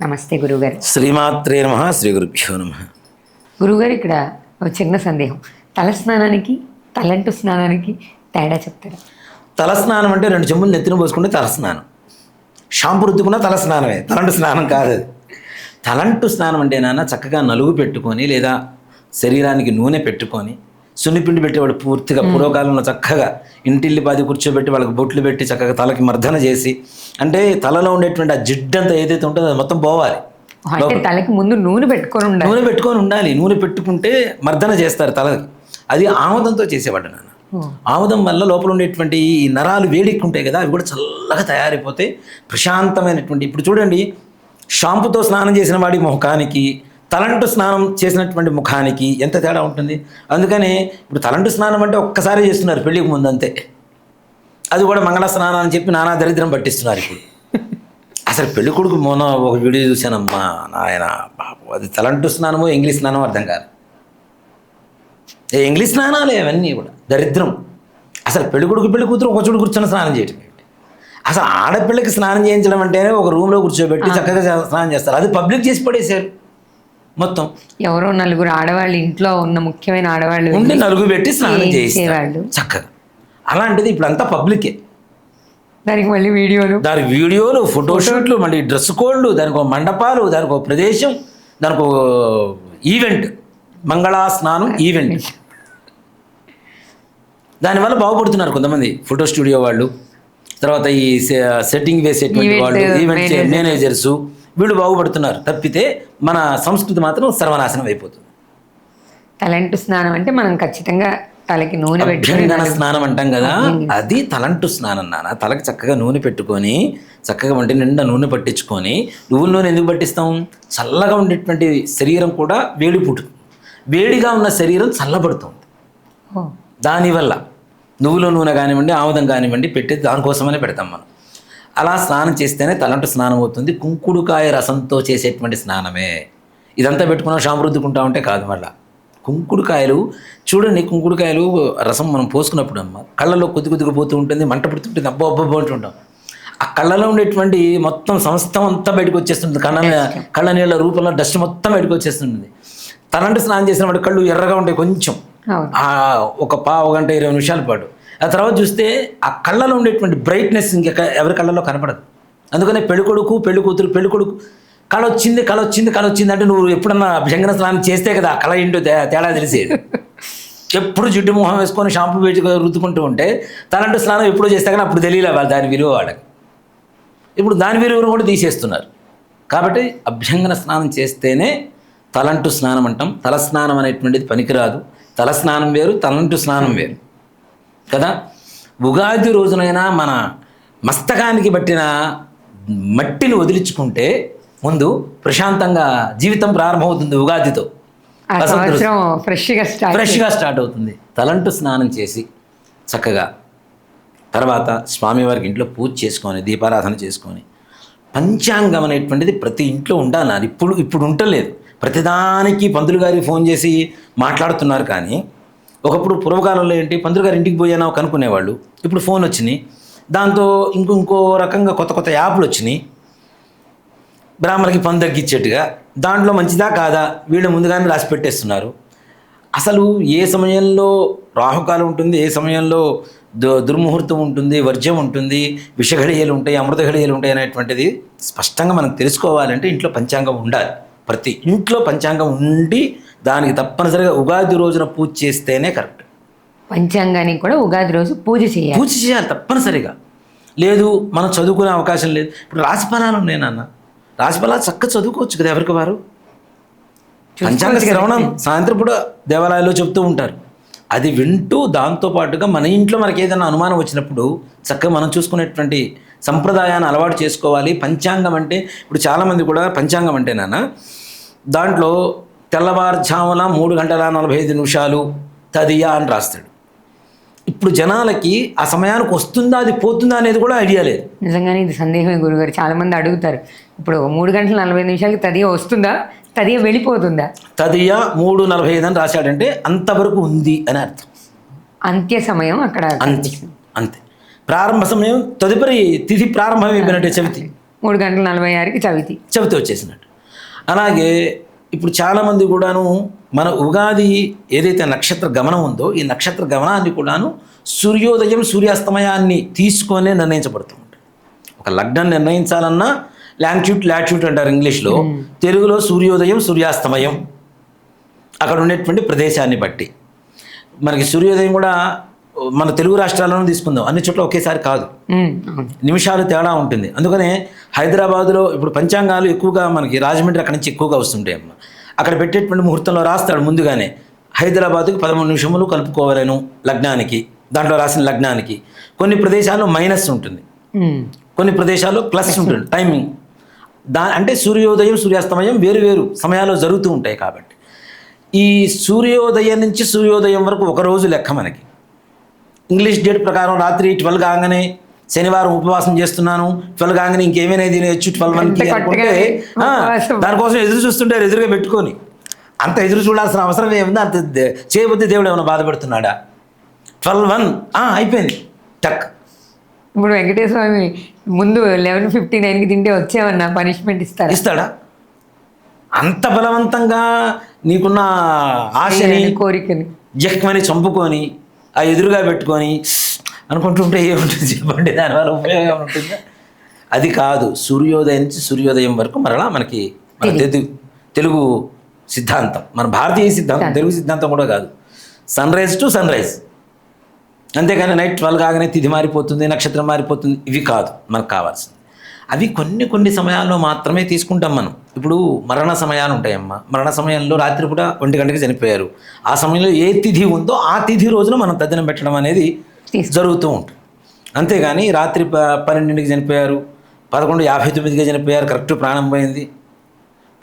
నమస్తే గురుగారు. శ్రీమాత్రే నమ శ్రీ గురుభ్యో నమ. గురుగారు ఇక్కడ ఒక చిన్న సందేహం. తల స్నానానికి తలంటు స్నానానికి తేడా చెప్తారా? తల స్నానం అంటే రెండు చెంబులు నెత్తిన పోసుకుంటే తల స్నానం షాంపు రుద్దుకున్న తల స్నానమే తలంటు స్నానం కాదు అది. తలంటు స్నానం అంటే నాన్న చక్కగా నలుగు పెట్టుకొని లేదా శరీరానికి నూనె పెట్టుకొని సున్నిపిండి పెట్టేవాడు పూర్తిగా పూర్వకాలంలో చక్కగా ఇంటిల్లి పాది కూర్చోబెట్టి వాళ్ళకి బొట్లు పెట్టి చక్కగా తలకి మర్దన చేసి అంటే తలలో ఉండేటువంటి ఆ జిడ్డంతా ఏదైతే ఉంటుందో అది మొత్తం పోవాలి. అంటే తలకి ముందు నూనె పెట్టుకొని ఉండాలి. నూనె పెట్టుకొని ఉండాలి. నూనె పెట్టుకుంటే మర్దన చేస్తారు తలకి. అది ఆముదంతో చేసేవాడు నాన్న. ఆముదం వల్ల లోపల ఉండేటువంటి ఈ నరాలు వేడికి ఉంటాయి కదా అవి కూడా చల్లగా తయారైపోతే ప్రశాంతమైనటువంటి ఇప్పుడు చూడండి షాంపుతో స్నానం చేసిన వాడి ముఖానికి తలంటు స్నానం చేసినటువంటి ముఖానికి ఎంత తేడా ఉంటుంది? అందుకని ఇప్పుడు తలంటు స్నానం అంటే ఒక్కసారి చేస్తున్నారు పెళ్ళికి ముందు అంతే. అది కూడా మంగళ స్నానం అని చెప్పి నానా దరిద్రం పట్టిస్తున్నారు ఇప్పుడు. అసలు పెళ్ళి కొడుకు మొన్న ఒక వీడియో చూశానమ్మా నాయన బాబు. అది తలంటు స్నానమో ఇంగ్లీష్ స్నానమో అర్థం కాదు. ఇంగ్లీష్ స్నానాలే అవన్నీ కూడా దరిద్రం. అసలు పెళ్ళి కొడుకు పెళ్ళి కూతురు ఒక చోటు కూర్చొని స్నానం చేయటం? అసలు ఆడపిల్లకి స్నానం చేయించడం అంటేనే ఒక రూమ్లో కూర్చోబెట్టి చక్కగా స్నానం చేస్తారు. అది పబ్లిక్ చేసి పడేశారు. మొత్తం. ఎవరో నలుగురు ఆడవాళ్ళు ఇంట్లో ఉన్న ముఖ్యమైన ఆడవాళ్ళు ఉండి నలుగు పెట్టి స్నానం చేసేవాళ్ళు. చక్కగా. అలాంటిది ఇప్పుడు అంతా పబ్లికే. దానికి మళ్ళీ వీడియోలు. దానికి వీడియోలు ఫోటోషూట్లు మళ్ళీ డ్రెస్ కోడ్లు దానికి ఒక మండపాలు దానికి ఒక ప్రదేశం దానికి ఒక ఈవెంట్ మంగళా స్నానం ఈవెంట్. దానివల్ల బాగుపడుతున్నారు కొంతమంది ఫోటో స్టూడియో వాళ్ళు. తర్వాత ఈ సెట్టింగ్ వేసేటువంటి వాళ్ళు ఈవెంట్. మేనేజర్స్. వీళ్ళు బాగుపడుతున్నారు తప్పితే మన సంస్కృతి మాత్రం సర్వనాశనం అయిపోతుంది. తలంటు స్నానం అంటే మనం ఖచ్చితంగా తలకి నూనె పెట్టుకొని అభ్యంగన స్నానం అంటాం కదా? అది తలంటు స్నానం నాన్న. తలకి చక్కగా నూనె పెట్టుకొని చక్కగా వంటి నిండా నూనె పట్టించుకొని నువ్వుల నూనె ఎందుకు పట్టిస్తాం? చల్లగా ఉండేటువంటి శరీరం కూడా వేడి పుట్టుతుంది వేడిగా ఉన్న శరీరం చల్లబడుతుంది. దానివల్ల నువ్వుల నూనె కానివ్వండి ఆముదం కానివ్వండి పెట్టి దానికోసమనే పెడతాం మనం. అలా స్నానం చేస్తేనే తలంటు స్నానం అవుతుంది. కుంకుడుకాయ రసంతో చేసేటువంటి స్నానమే. ఇదంతా పెట్టుకున్నాం షాంపు రుద్దుకుంటా ఉంటే కాదు మళ్ళా. కుంకుడుకాయలు చూడండి కుంకుడుకాయలు రసం మనం పోసుకున్నప్పుడు అమ్మ కళ్ళలో కొద్ది కొద్దిగా పోతూ ఉంటుంది మంట పుడుతుంటుంది అబ్బో అబ్బో అంటుంటాం ఆ కళ్ళలో ఉండేటువంటి మొత్తం సమస్తం అంతా బయటకు వచ్చేస్తుంది కళ్ళ కళ్ళ నీళ్ళ రూపంలో డస్ట్ మొత్తం బయటకు వచ్చేస్తుంది తలంటు స్నానం చేసిన వాడి కళ్ళు ఎర్రగా ఉంటాయి కొంచెం. ఒక పావు గంట ఇరవై నిమిషాల పాటు. ఆ తర్వాత చూస్తే ఆ కళ్ళలో ఉండేటువంటి బ్రైట్నెస్ ఇంకా ఎవరి కళ్ళలో కనపడదు. అందుకనే పెళ్ళి కొడుకు పెళ్ళి కూతురు పెళ్ళి కొడుకు కళ వచ్చింది కళ వచ్చింది కళ వచ్చింది అంటే నువ్వు ఎప్పుడన్నా అభ్యంగన స్నానం చేస్తే కదా కళ ఏంటో తే- తేడా తెలిసేది. ఎప్పుడు జిడ్డు మొహం వేసుకొని షాంపూ పెట్టి రుద్దుకుంటూ ఉంటే తలంటు స్నానం ఎప్పుడు చేస్తే కానీ అప్పుడు తెలియలే వాళ్ళు దాని విలువ వాళ్ళకి. ఇప్పుడు దాని విలువను కూడా తీసేస్తున్నారు. కాబట్టి అభ్యంగన స్నానం చేస్తేనే తలంటు స్నానం అంటాం. తల స్నానం అనేటువంటిది పనికిరాదు. తల స్నానం వేరు తలంటు స్నానం వేరు. కదా? ఉగాది రోజునైనా మన మస్తకానికి పట్టిన మట్టిని వదిలించుకుంటే ముందు ప్రశాంతంగా జీవితం ప్రారంభమవుతుంది ఉగాదితో. ఫ్రెష్గా స్టార్ట్ ఫ్రెష్గా స్టార్ట్ అవుతుంది. తలంటు స్నానం చేసి చక్కగా తర్వాత స్వామివారికి ఇంట్లో పూజ చేసుకొని దీపారాధన చేసుకొని పంచాంగం అనేటువంటిది ప్రతి ఇంట్లో ఉండాలి. ఇప్పుడు ఇప్పుడు ఉండలేదు. ప్రతిదానికి పంతులు గారికి ఫోన్ చేసి మాట్లాడుతున్నారు కానీ ఒకప్పుడు పూర్వకాలంలో ఏంటి పంతులు గారి ఇంటికి పోయానా కనుక్కునేవాళ్ళు ఇప్పుడు ఫోన్ వచ్చినాయి. దాంతో ఇంకో ఇంకో రకంగా కొత్త కొత్త యాప్లు వచ్చినాయి. బ్రాహ్మణకి పని తగ్గించేట్టుగా. దాంట్లో మంచిదా కాదా? వీళ్ళు ముందుగానే రాసి పెట్టేస్తున్నారు. అసలు ఏ సమయంలో రాహుకాలం ఉంటుంది ఏ సమయంలో దు దుర్ముహూర్తం ఉంటుంది వర్జ్యం ఉంటుంది విషఘడియలు ఉంటాయి అమృత ఘడియలు ఉంటాయి అనేటువంటిది స్పష్టంగా మనం తెలుసుకోవాలంటే ఇంట్లో పంచాంగం ఉండాలి. ప్రతి ఇంట్లో పంచాంగం ఉండి దానికి తప్పనిసరిగా ఉగాది రోజున పూజ చేస్తేనే కరెక్ట్. పంచాంగానికి కూడా ఉగాది రోజు పూజ చేయాలి. పూజ చేయాలి తప్పనిసరిగా. లేదు మనం చదువుకునే అవకాశం లేదు. ఇప్పుడు రాశిఫలాలు ఉన్నాయి నాన్న. రాశిఫలాలు చక్కగా చదువుకోవచ్చు కదా ఎవరికి వారు? పంచాంగ శ్రవణం. సాయంత్రం కూడా దేవాలయాల్లో చెప్తూ ఉంటారు. అది వింటూ దాంతో పాటుగా మన ఇంట్లో మనకి ఏదైనా అనుమానం వచ్చినప్పుడు చక్కగా మనం చూసుకునేటువంటి సంప్రదాయాన్ని అలవాటు చేసుకోవాలి. పంచాంగం అంటే ఇప్పుడు చాలామంది కూడా పంచాంగం అంటే నాన్న దాంట్లో తెల్లవారుజామున మూడు గంటల నలభై ఐదు నిమిషాలు తదియా అని రాస్తాడు. ఇప్పుడు జనాలకి ఆ సమయానికి వస్తుందా అది పోతుందా అనేది కూడా ఐడియా లేదు. నిజంగానే ఇది సందేహమే గురుగారు. చాలా మంది అడుగుతారు ఇప్పుడు మూడు గంటల నలభై నిమిషాలకి తదియ వస్తుందా తదియ వెళ్ళిపోతుందా? తదియా మూడు నలభై ఐదు అని రాశాడంటే అంతవరకు ఉంది అని అర్థం. అంత్య సమయం అక్కడ అంతే అంతే. ప్రారంభ సమయం తదుపరి తిథి ప్రారంభమైపోయినట్టే చవితి. మూడు గంటల నలభై ఆరుకి చవితి. చెబితే వచ్చేసినట్టు. అలాగే ఇప్పుడు చాలామంది కూడాను మన ఉగాది ఏదైతే నక్షత్ర గమనం ఉందో ఈ నక్షత్ర గమనాన్ని కూడాను సూర్యోదయం సూర్యాస్తమయాన్ని తీసుకొనే నిర్ణయించబడుతూ ఉంటాయి. ఒక లగ్నం నిర్ణయించాలన్నా లాంగ్ట్యూట్ లాట్యూట్ అంటారు ఇంగ్లీష్లో. తెలుగులో సూర్యోదయం సూర్యాస్తమయం. అక్కడ ఉండేటువంటి ప్రదేశాన్ని బట్టి. మనకి సూర్యోదయం కూడా మన తెలుగు రాష్ట్రాల్లోనూ తీసుకుందాం. అన్ని చోట్ల ఒకేసారి కాదు. నిమిషాలు తేడా ఉంటుంది. అందుకనే హైదరాబాదులో ఇప్పుడు పంచాంగాలు ఎక్కువగా మనకి రాజమండ్రి అక్కడి నుంచి ఎక్కువగా వస్తుంటాయి అమ్మ. అక్కడ పెట్టేటువంటి ముహూర్తంలో రాస్తాడు ముందుగానే. హైదరాబాద్కి పదమూడు నిమిషములు కలుపుకోవాలను లగ్నానికి దాంట్లో రాసిన లగ్నానికి. కొన్ని ప్రదేశాల్లో మైనస్ ఉంటుంది. కొన్ని ప్రదేశాల్లో ప్లస్ ఉంటుంది. టైమింగ్. దా అంటే సూర్యోదయం సూర్యాస్తమయం వేరు వేరు సమయాల్లో జరుగుతూ ఉంటాయి కాబట్టి. ఈ సూర్యోదయం నుంచి సూర్యోదయం వరకు ఒక రోజు లెక్క మనకి. ఇంగ్లీష్ డేట్ ప్రకారం రాత్రి ట్వెల్వ్ కాగానే శనివారం ఉపవాసం చేస్తున్నాను. ట్వెల్వ్ కాగానే ఇంకేమైనా తినేయచ్చు ట్వెల్వ్ వన్కి అనుకుంటే. దానికోసం ఎదురు చూస్తుంటారు ఎదురుగా పెట్టుకొని అంత ఎదురు చూడాల్సిన అవసరం ఏముంది? అంత చేయబోతే దేవుడు ఏమైనా బాధపడుతున్నాడా? ట్వెల్వ్ వన్ అయిపోయింది. టక్. ఇప్పుడు వెంకటేశ్వర స్వామి ముందు లెవెన్ ఫిఫ్టీ నైన్కి తింటే వచ్చేవన్నా పనిష్మెంట్ ఇస్తారా ఇస్తాడా? అంత బలవంతంగా నీకున్న ఆశని కోరికని. జఖ్మని చంపుకొని ఆ ఎదురుగా పెట్టుకొని అనుకుంటుంటే ఏముంటుంది చెప్పండి? దానివల్ల ఉపయోగం ఉంటుందా అది కాదు. సూర్యోదయం నుంచి సూర్యోదయం వరకు మరలా మనకి మన తెలుగు తెలుగు సిద్ధాంతం. మన భారతీయ సిద్ధాంతం. తెలుగు సిద్ధాంతం కూడా కాదు. Sunrise to sunrise. అంతేగాని నైట్ ట్వెల్వ్ కాగానే తిథి మారిపోతుంది నక్షత్రం మారిపోతుంది. ఇవి కాదు. మనకు కావాల్సింది. అవి కొన్ని కొన్ని సమయాల్లో మాత్రమే తీసుకుంటాం మనం. ఇప్పుడు మరణ సమయాలు ఉంటాయమ్మా. మరణ సమయంలో రాత్రి పూట ఒంటి గంటకి చనిపోయారు. ఆ సమయంలో ఏ తిథి ఉందో ఆ తిథి రోజున మనం తద్దినం పెట్టడం అనేది జరుగుతూ ఉంటుంది. అంతేగాని రాత్రి పన్నెండింటికి చనిపోయారు. పదకొండు యాభై తొమ్మిదికి చనిపోయారు. కరెక్ట్ ప్రాణం పోయింది.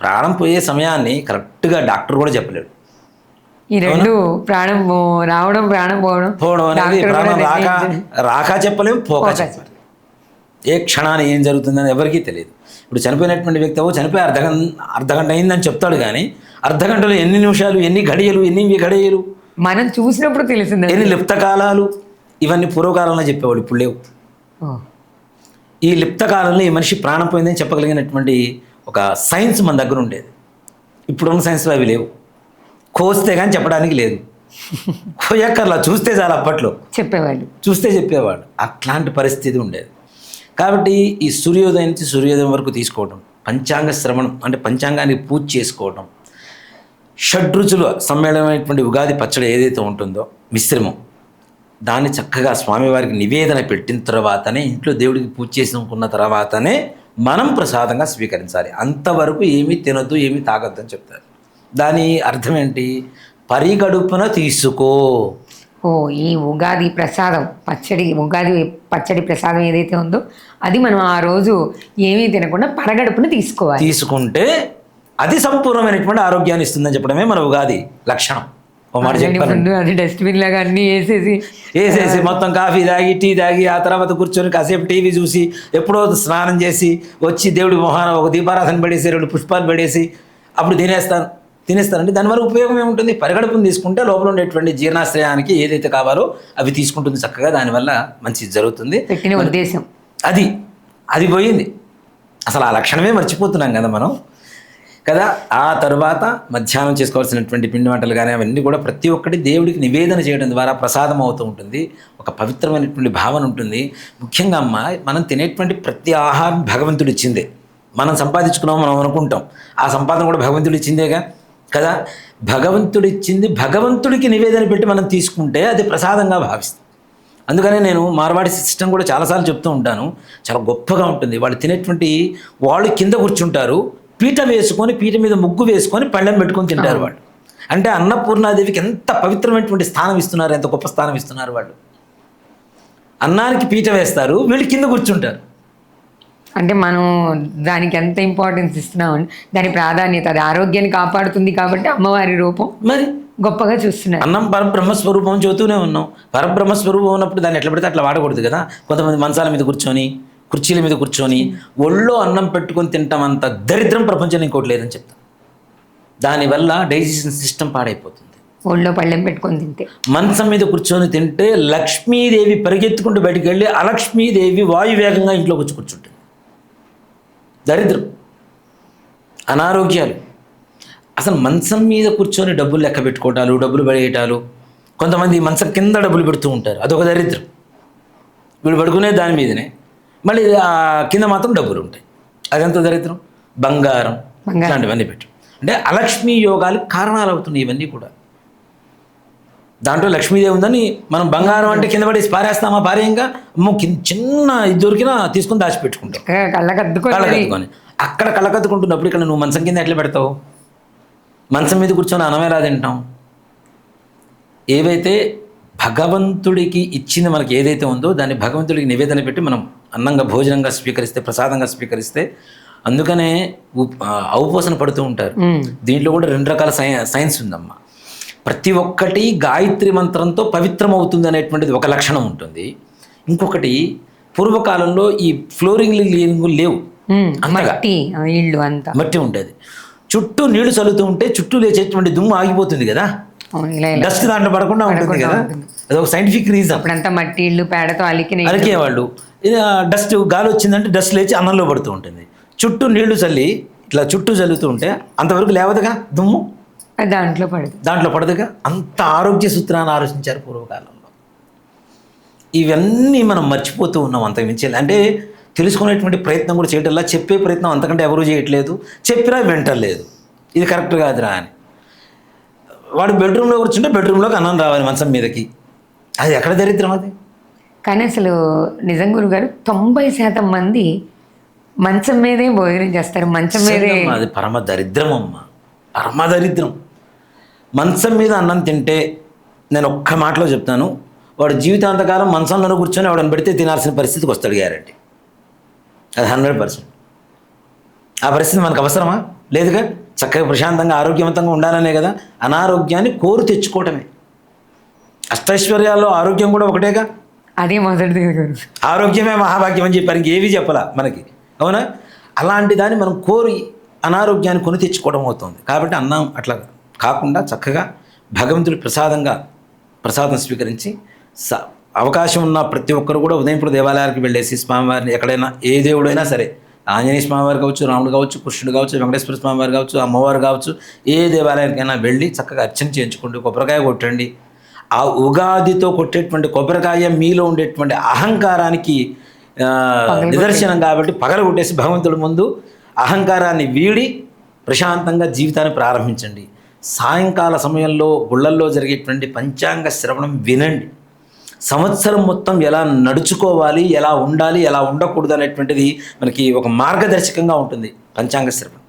ప్రాణం పోయే సమయాన్ని కరెక్ట్గా డాక్టర్ కూడా చెప్పలేడు. ఈ రెండు ప్రాణం రావడం ప్రాణం పోవడం పోవడం అనేది ప్రాణం రాక రాక చెప్పలేము పోక పోక చెప్పలేము ఏ క్షణాన్ని ఏం జరుగుతుందని ఎవరికీ తెలియదు. ఇప్పుడు చనిపోయినటువంటి వ్యక్తి ఓ చనిపోయి అర్ధగంట అర్ధగంట అయిందని చెప్తాడు కానీ అర్ధగంటలో ఎన్ని నిమిషాలు ఎన్ని గడియలు ఎన్ని గడియలు మనం చూసినప్పుడు తెలిసింది ఎన్ని లిప్త కాలాలు ఇవన్నీ పూర్వకాలంలో చెప్పేవాడు ఇప్పుడు లేవు. ఈ లిప్త కాలంలో ఈ మనిషి ప్రాణం పోయిందని చెప్పగలిగినటువంటి ఒక సైన్స్ మన దగ్గర ఉండేది. ఇప్పుడున్న సైన్స్లో అవి లేవు. కోస్తే కానీ చెప్పడానికి లేదు. కోయక్కర్లా చూస్తే చాలు అప్పట్లో. చెప్పేవాళ్ళు. చూస్తే చెప్పేవాడు అట్లాంటి పరిస్థితి ఉండేది. కాబట్టి ఈ సూర్యోదయం నుంచి సూర్యోదయం వరకు తీసుకోవడం పంచాంగ శ్రవణం అంటే పంచాంగానికి పూజ చేసుకోవడం షడ్రుచుల సమ్మేళనమైనటువంటి ఉగాది పచ్చడి ఏదైతే ఉంటుందో మిశ్రమం దాన్ని చక్కగా స్వామివారికి నివేదన పెట్టిన తర్వాతనే ఇంట్లో దేవుడికి పూజ చేసుకున్న తర్వాతనే మనం ప్రసాదంగా స్వీకరించాలి. అంతవరకు ఏమీ తినొద్దు ఏమీ తాగొద్దు అని చెప్తారు. దాని అర్థం ఏంటి? పరిగడుపున తీసుకో. ఓ ఈ ఉగాది ప్రసాదం పచ్చడి ఉగాది పచ్చడి ప్రసాదం ఏదైతే ఉందో అది మనం ఆ రోజు ఏమీ తినకుండా పరగడుపున తీసుకోవాలి. తీసుకుంటే అది సంపూర్ణమైనటువంటి ఆరోగ్యాన్ని ఇస్తుందని చెప్పడమే మన ఉగాది లక్షణం. ఓ మాట ఆల్రెడీ చెప్పాను ముందు అది డస్ట్బిన్ లాగా అన్ని వేసేసి. వేసేసి మొత్తం కాఫీ తాగి టీ తాగి ఆ తర్వాత కూర్చొని కాసేపు టీవీ చూసి ఎప్పుడో స్నానం చేసి వచ్చి దేవుడి మొహాన ఒక దీపారాధన పడేసి రెండు పుష్పాలు పడేసి అప్పుడు తినేస్తాను. తినేస్తానండి దానివల్ల ఉపయోగం ఏముంటుంది? పరిగడుపుని తీసుకుంటే లోపల ఉండేటువంటి జీర్ణాశ్రయానికి ఏదైతే కావాలో అవి తీసుకుంటుంది చక్కగా. దానివల్ల మంచి జరుగుతుంది. పెట్టిన ఉద్దేశం. అది. అది పోయింది. అసలు ఆ లక్షణమే మర్చిపోతున్నాం కదా మనం. కదా ఆ తర్వాత మధ్యాహ్నం చేసుకోవాల్సినటువంటి పిండి వంటలు కానీ అవన్నీ కూడా ప్రతి ఒక్కటి దేవుడికి నివేదన చేయడం ద్వారా ప్రసాదం అవుతూ ఉంటుంది. ఒక పవిత్రమైనటువంటి భావన ఉంటుంది. ముఖ్యంగా అమ్మ మనం తినేటువంటి ప్రతి ఆహారం భగవంతుడు ఇచ్చిందే మనం సంపాదించుకున్నాం మనం అనుకుంటాం. ఆ సంపాదన కూడా భగవంతుడు ఇచ్చిందేగా కదా? భగవంతుడు ఇచ్చింది భగవంతుడికి నివేదన పెట్టి మనం తీసుకుంటే అది ప్రసాదంగా భావిస్తాం అందుకనే నేను మార్వాడి సిస్టమ్ కూడా చాలాసార్లు చెప్తూ ఉంటాను. చాలా గొప్పగా ఉంటుంది. వాళ్ళు తినేటువంటి వాళ్ళు కింద కూర్చుంటారు. పీట వేసుకొని పీట మీద ముగ్గు వేసుకొని పళ్ళెం పెట్టుకొని తింటారు వాళ్ళు. అంటే అన్నపూర్ణాదేవికి ఎంత పవిత్రమైనటువంటి స్థానం ఇస్తున్నారు ఎంత గొప్ప స్థానం ఇస్తున్నారు వాళ్ళు. అన్నానికి పీట వేస్తారు వీళ్ళు కింద కూర్చుంటారు. అంటే మనం దానికి ఎంత ఇంపార్టెన్స్ ఇస్తున్నాం దాని ప్రాధాన్యత అది ఆరోగ్యాన్ని కాపాడుతుంది కాబట్టి అమ్మవారి రూపం మరి? గొప్పగా చూస్తున్నారు. అన్నం పరబ్రహ్మ స్వరూపం చెబుతూనే ఉన్నాం. పరబ్రహ్మ స్వరూపం ఉన్నప్పుడు దాన్ని ఎట్లా పడితే అట్లా వాడకూడదు కదా? కొంతమంది మంచాల మీద కూర్చొని కుర్చీల మీద కూర్చొని ఒళ్ళో అన్నం పెట్టుకొని తింటాం అంత దరిద్రం ప్రపంచంలో ఇంకోటి లేదని చెప్తాం. దానివల్ల డైజెషన్ సిస్టమ్ పాడైపోతుంది. ఒళ్ళో పళ్ళెం పెట్టుకొని తింటే. మంచం మీద కూర్చొని తింటే లక్ష్మీదేవి పరిగెత్తుకుంటూ బయటికి వెళ్ళి అలక్ష్మీదేవి వాయువేగంగా ఇంట్లోకి వచ్చి కూర్చుంటుంది. దరిద్రం అనారోగ్యాలు. అసలు మంచం మీద కూర్చొని డబ్బులు లెక్క పెట్టుకోవటాలు డబ్బులు పడేయటాలు. కొంతమంది మంచం కింద డబ్బులు పెడుతూ ఉంటారు అదొక దరిద్రం. వీడు పడుకునే దాని మీదనే. మళ్ళీ కింద మాత్రం డబ్బులు ఉంటాయి. అదెంత దరిద్రం? బంగారం. ఇలాంటివన్నీ పెట్టు. అంటే అలక్ష్మీ యోగాలకు కారణాలు అవుతున్నాయి ఇవన్నీ కూడా. దాంట్లో లక్ష్మీదేవి ఉందని మనం బంగారం అంటే కింద పడేసి పారేస్తామా పారేయంగా? చిన్న ఇది దొరికినా తీసుకుని దాచిపెట్టుకుంటాం. కళ్ళకద్దుకొని అక్కడ కళ్ళకత్తుకుంటున్నప్పుడు ఇక్కడ నువ్వు మంచం కింద ఎట్లా పెడతావు? మంచం మీద కూర్చొని అన్నం ఎలా తింటాం? ఏవైతే భగవంతుడికి ఇచ్చింది మనకి ఏదైతే ఉందో దాన్ని భగవంతుడికి నివేదన పెట్టి మనం అన్నంగా భోజనంగా స్వీకరిస్తే ప్రసాదంగా స్వీకరిస్తే అందుకనే ఔపోసన పడుతూ ఉంటారు. దీంట్లో కూడా రెండు రకాల సై సైన్స్ ఉందమ్మా. ప్రతి ఒక్కటి గాయత్రి మంత్రంతో పవిత్రం అవుతుంది అనేటువంటిది ఒక లక్షణం ఉంటుంది. ఇంకొకటి పూర్వకాలంలో ఈ ఫ్లోరింగ్ లేవు. మట్టి ఆ, ఇల్లు అంతా. మట్టి ఉంటుంది చుట్టూ నీళ్ళు చల్లుతూ ఉంటే చుట్టూ లేచేటువంటి దుమ్ము ఆగిపోతుంది కదా. డస్ట్ దాంట్లో పడకుండా ఉంటుంది కదా. అదొక సైంటిఫిక్ రీజన్ అప్పుడంతా మట్టి ఇల్లు పేడతో అలికిన ఇల్లు. అరికేవాళ్ళు డస్ట్ గాలి వచ్చిందంటే డస్ట్ లేచి అన్నంలో పడుతూ ఉంటుంది. చుట్టూ నీళ్ళు చల్లి ఇట్లా చుట్టూ చల్లుతూ ఉంటే అంతవరకు లేవదుగా దుమ్ము? దాంట్లో పడదు దాంట్లో పడదుగా? అంత ఆరోగ్య సూత్రాన్ని ఆలోచించారు పూర్వకాలంలో. ఇవన్నీ మనం మర్చిపోతూ ఉన్నాం అంతకు మించి అంటే తెలుసుకునేటువంటి ప్రయత్నం కూడా చేయటంలా చెప్పే ప్రయత్నం అంతకంటే ఎవరూ చేయట్లేదు. చెప్పినా వింటలేదు. ఇది కరెక్ట్ కాదురా అని. వాడు బెడ్రూమ్లో కూర్చుంటే బెడ్రూమ్లోకి అన్నం రావాలి మంచం మీదకి. అది ఎక్కడ దరిద్రం అది? కానీ అసలు నిజం గురుగారు తొంభై శాతం మంది మంచం మీదే భోజనం చేస్తారు. మంచం మీదే అది పరమ దరిద్రం అమ్మ పరమ దరిద్రం. మంచం మీద అన్నం తింటే నేను ఒక్క మాటలో చెప్తాను వాడు జీవితాంతకాలం మంచంలో కూర్చొని వాడిని పెడితే తినాల్సిన పరిస్థితికి వస్తాడు గ్యారంటీ. అది హండ్రెడ్ పర్సెంట్. ఆ పరిస్థితి మనకు అవసరమా? లేదుగా చక్కగా ప్రశాంతంగా ఆరోగ్యవంతంగా ఉండాలనే కదా? అనారోగ్యాన్ని కోరు తెచ్చుకోవటమే. అష్టైశ్వర్యాల్లో ఆరోగ్యం కూడా ఒకటేగా? అదే మొదటిది ఆరోగ్యమే మహాభాగ్యం అని చెప్పారు ఇంకేవి చెప్పాలా మనకి? అవునా? అలాంటి దాన్ని మనం కోరి అనారోగ్యాన్ని కొని తెచ్చుకోవడం అవుతుంది. కాబట్టి అన్నం అట్లా కాకుండా చక్కగా భగవంతుడి ప్రసాదంగా ప్రసాదం స్వీకరించి స అవకాశం ఉన్న ప్రతి ఒక్కరు కూడా ఉదయంపుడు దేవాలయానికి వెళ్ళేసి స్వామివారిని ఎక్కడైనా ఏ దేవుడైనా సరే ఆంజనేయ స్వామివారు కావచ్చు రాముడు కావచ్చు కృష్ణుడు కావచ్చు వెంకటేశ్వర స్వామివారు కావచ్చు అమ్మవారు కావచ్చు ఏ దేవాలయానికైనా వెళ్ళి చక్కగా అర్చన చేయించుకోండి కొబ్బరికాయ కొట్టండి. ఆ ఉగాదితో కొట్టేటువంటి కొబ్బరికాయ మీలో ఉండేటువంటి అహంకారానికి నిదర్శనం కాబట్టి పగల కొట్టేసి భగవంతుడి ముందు అహంకారాన్ని వీడి ప్రశాంతంగా జీవితాన్ని ప్రారంభించండి. సాయంకాల సమయంలో గుళ్ళల్లో జరిగేటువంటి పంచాంగ శ్రవణం వినండి. సంవత్సరం మొత్తం ఎలా నడుచుకోవాలి ఎలా ఉండాలి ఎలా ఉండకూడదు అనేటువంటిది మనకి ఒక మార్గదర్శకంగా ఉంటుంది పంచాంగ శ్రవణం.